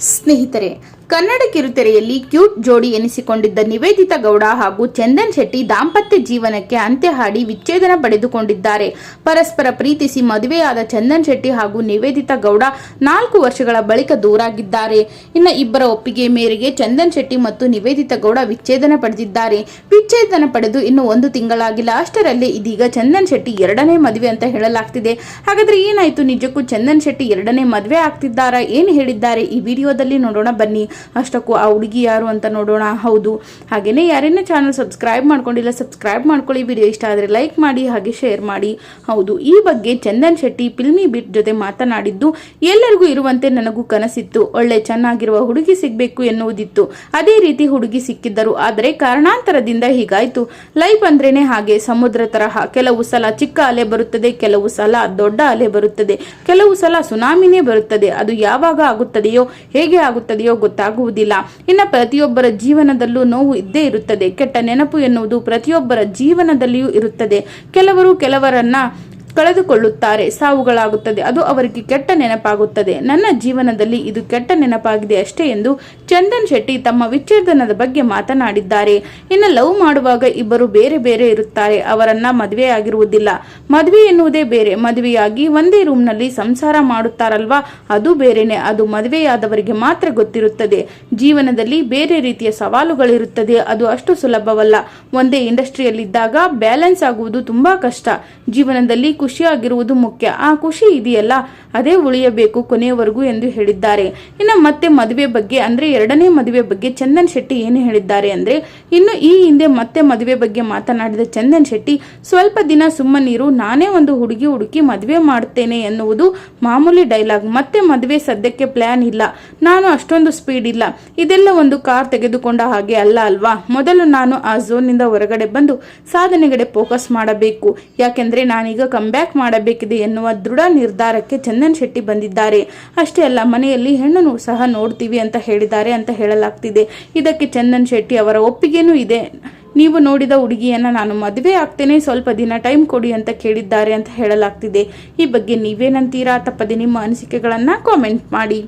ಸ್ನೇಹಿತರೆ ಕನ್ನಡ ಕಿರುತೆರೆಯಲ್ಲಿ ಕ್ಯೂಟ್ ಜೋಡಿ ಎನಿಸಿಕೊಂಡಿದ್ದ ನಿವೇದಿತ ಗೌಡ ಹಾಗೂ ಚಂದನ್ ಶೆಟ್ಟಿ ದಾಂಪತ್ಯ ಜೀವನಕ್ಕೆ ಅಂತ್ಯ ಹಾಡಿ ವಿಚ್ಛೇದನ ಪಡೆದುಕೊಂಡಿದ್ದಾರೆ. ಪರಸ್ಪರ ಪ್ರೀತಿಸಿ ಮದುವೆಯಾದ ಚಂದನ್ ಶೆಟ್ಟಿ ಹಾಗೂ ನಿವೇದಿತ ಗೌಡ ನಾಲ್ಕು ವರ್ಷಗಳ ಬಳಿಕ ದೂರಾಗಿದ್ದಾರೆ. ಇನ್ನು ಇಬ್ಬರ ಒಪ್ಪಿಗೆ ಮೇರೆಗೆ ಚಂದನ್ ಶೆಟ್ಟಿ ಮತ್ತು ನಿವೇದಿತ ಗೌಡ ವಿಚ್ಛೇದನ ಪಡೆದಿದ್ದಾರೆ. ವಿಚ್ಛೇದನ ಪಡೆದು ಇನ್ನು ಒಂದು ತಿಂಗಳಾಗಿಲ್ಲ. ಅಷ್ಟರಲ್ಲೇ ಇದೀಗ ಚಂದನ್ ಶೆಟ್ಟಿ ಎರಡನೇ ಮದುವೆ ಅಂತ ಹೇಳಲಾಗ್ತಿದೆ. ಹಾಗಾದ್ರೆ ಏನಾಯ್ತು? ನಿಜಕ್ಕೂ ಚಂದನ್ ಶೆಟ್ಟಿ ಎರಡನೇ ಮದುವೆ ಆಗ್ತಿದ್ದಾರಾ? ಏನು ಹೇಳಿದ್ದಾರೆ? ಈ ವಿಡಿಯೋದಲ್ಲಿ ನೋಡೋಣ ಬನ್ನಿ. ಅಷ್ಟಕ್ಕೂ ಆ ಹುಡುಗಿ ಯಾರು ಅಂತ ನೋಡೋಣ. ಹೌದು. ಹಾಗೆಯೇ ಯಾರೇನೇ ಚಾನಲ್ ಸಬ್ಸ್ಕ್ರೈಬ್ ಮಾಡ್ಕೊಂಡಿಲ್ಲ ಸಬ್ಸ್ಕ್ರೈಬ್ ಮಾಡ್ಕೊಳ್ಳಿ. ವಿಡಿಯೋ ಇಷ್ಟ ಆದರೆ ಲೈಕ್ ಮಾಡಿ, ಹಾಗೆ ಶೇರ್ ಮಾಡಿ. ಹೌದು. ಈ ಬಗ್ಗೆ ಚಂದನ್ ಶೆಟ್ಟಿ ಫಿಲ್ಮಿ ಬಿಟ್ ಜೊತೆ ಮಾತನಾಡಿದ್ದು, ಎಲ್ಲರಿಗೂ ಇರುವಂತೆ ನನಗೂ ಕನಸಿತ್ತು. ಒಳ್ಳೆ ಚೆನ್ನಾಗಿರುವ ಹುಡುಗಿ ಸಿಗಬೇಕು ಎನ್ನುವುದಿತ್ತು. ಅದೇ ರೀತಿ ಹುಡುಗಿ ಸಿಕ್ಕಿದ್ದರು. ಆದರೆ ಕಾರಣಾಂತರದಿಂದ ಹೀಗಾಯ್ತು. ಲೈಫ್ ಅಂದ್ರೇನೆ ಹಾಗೆ. ಸಮುದ್ರ ತರಹ. ಕೆಲವು ಸಲ ಚಿಕ್ಕ ಅಲೆ ಬರುತ್ತದೆ, ಕೆಲವು ಸಲ ದೊಡ್ಡ ಅಲೆ ಬರುತ್ತದೆ, ಕೆಲವು ಸಲ ಸುನಾಮಿನೇ ಬರುತ್ತದೆ. ಅದು ಯಾವಾಗ ಆಗುತ್ತದೆಯೋ, ಹೇಗೆ ಆಗುತ್ತದೆಯೋ ಗೊತ್ತಾಗುವುದಿಲ್ಲ ಇನ್ನು ಪ್ರತಿಯೊಬ್ಬರ ಜೀವನದಲ್ಲೂ ನೋವು ಇದ್ದೇ ಇರುತ್ತದೆ. ಕೆಟ್ಟ ನೆನಪು ಎನ್ನುವುದು ಪ್ರತಿಯೊಬ್ಬರ ಜೀವನದಲ್ಲಿಯೂ ಇರುತ್ತದೆ. ಕೆಲವರು ಕೆಲವರನ್ನ ಕಳೆದುಕೊಳ್ಳುತ್ತಾರೆ. ಸಾವುಗಳಾಗುತ್ತದೆ. ಅದು ಅವರಿಗೆ ಕೆಟ್ಟ ನೆನಪಾಗುತ್ತದೆ. ನನ್ನ ಜೀವನದಲ್ಲಿ ಇದು ಕೆಟ್ಟ ನೆನಪಾಗಿದೆ ಅಷ್ಟೇ ಎಂದು ಚಂದನ್ ಶೆಟ್ಟಿ ತಮ್ಮ ವಿಚ್ಛೇದನದ ಬಗ್ಗೆ ಮಾತನಾಡಿದ್ದಾರೆ. ಇನ್ನು ಲವ್ ಮಾಡುವಾಗ ಇಬ್ಬರು ಬೇರೆ ಬೇರೆ ಇರುತ್ತಾರೆ. ಅವರನ್ನ ಮದುವೆ ಆಗಿರುವುದಿಲ್ಲ. ಮದುವೆ ಎನ್ನುವುದೇ ಬೇರೆ. ಮದುವೆಯಾಗಿ ಒಂದೇ ರೂಮ್ನಲ್ಲಿ ಸಂಸಾರ ಮಾಡುತ್ತಾರಲ್ವಾ? ಅದು ಬೇರೆನೆ. ಅದು ಮದುವೆಯಾದವರಿಗೆ ಮಾತ್ರ ಗೊತ್ತಿರುತ್ತದೆ. ಜೀವನದಲ್ಲಿ ಬೇರೆ ರೀತಿಯ ಸವಾಲುಗಳಿರುತ್ತದೆ. ಅದು ಅಷ್ಟು ಸುಲಭವಲ್ಲ. ಒಂದೇ ಇಂಡಸ್ಟ್ರಿಯಲ್ಲಿದ್ದಾಗ ಬ್ಯಾಲೆನ್ಸ್ ಆಗುವುದು ತುಂಬಾ ಕಷ್ಟ. ಜೀವನದಲ್ಲಿ ಖುಷಿಯಾಗಿರುವುದು ಮುಖ್ಯ. ಆ ಖುಷಿ ಇದೆಯಲ್ಲ, ಅದೇ ಉಳಿಯಬೇಕು ಕೊನೆಯವರೆಗೂ ಎಂದು ಹೇಳಿದ್ದಾರೆ. ಇನ್ನು ಮತ್ತೆ ಮದುವೆ ಬಗ್ಗೆ, ಅಂದ್ರೆ ಎರಡನೇ ಮದುವೆ ಬಗ್ಗೆ ಚಂದನ್ ಶೆಟ್ಟಿ ಏನು ಹೇಳಿದ್ದಾರೆ ಅಂದ್ರೆ, ಇನ್ನು ಈ ಹಿಂದೆ ಮತ್ತೆ ಮದುವೆ ಬಗ್ಗೆ ಮಾತನಾಡಿದ ಚಂದನ್ ಶೆಟ್ಟಿ, ಸ್ವಲ್ಪ ದಿನ ಸುಮ್ಮನಿರು, ನಾನೇ ಒಂದು ಹುಡುಗಿ ಹುಡುಕಿ ಮದುವೆ ಮಾಡುತ್ತೇನೆ ಎನ್ನುವುದು ಮಾಮೂಲಿ ಡೈಲಾಗ್. ಮತ್ತೆ ಮದುವೆ ಸದ್ಯಕ್ಕೆ ಪ್ಲಾನ್ ಇಲ್ಲ. ನಾನು ಅಷ್ಟೊಂದು ಸ್ಪೀಡ್ ಇಲ್ಲ. ಇದೆಲ್ಲ ಒಂದು ಕಾರ್ ತೆಗೆದುಕೊಂಡ ಹಾಗೆ ಅಲ್ಲ ಅಲ್ವಾ? ಮೊದಲು ನಾನು ಆ ಝೋನ್ನಿಂದ ಹೊರಗಡೆ ಬಂದು ಸಾಧನೆಗಡೆ ಫೋಕಸ್ ಮಾಡಬೇಕು. ಯಾಕೆಂದ್ರೆ ನಾನೀಗ ಕಂಬ್ಯಾಕ್ ಮಾಡಬೇಕಿದೆ ಎನ್ನುವ ದೃಢ ನಿರ್ಧಾರಕ್ಕೆ ಚಂದನ್ ಶೆಟ್ಟಿ ಬಂದಿದ್ದಾರೆ. ಅಷ್ಟೇ ಅಲ್ಲ, ಮನೆಯಲ್ಲಿ ಹೆಣ್ಣನ್ನು ಸಹ ನೋಡ್ತೀವಿ ಅಂತ ಹೇಳಿದ್ದಾರೆ ಅಂತ ಹೇಳಲಾಗ್ತಿದೆ. ಇದಕ್ಕೆ ಚಂದನ್ ಶೆಟ್ಟಿ ಅವರ ಒಪ್ಪಿಗೆನೂ ಇದೆ. ನೀವು ನೋಡಿದ ಹುಡುಗಿಯನ್ನ ನಾನು ಮದುವೆ ಆಗ್ತೇನೆ, ಸ್ವಲ್ಪ ದಿನ ಟೈಮ್ ಕೊಡಿ ಅಂತ ಕೇಳಿದ್ದಾರೆ ಅಂತ ಹೇಳಲಾಗ್ತಿದೆ. ಈ ಬಗ್ಗೆ ನೀವೇನಂತೀರಾ? ತಪ್ಪದೆ ನಿಮ್ಮ ಅನಿಸಿಕೆಗಳನ್ನ ಕಾಮೆಂಟ್ ಮಾಡಿ.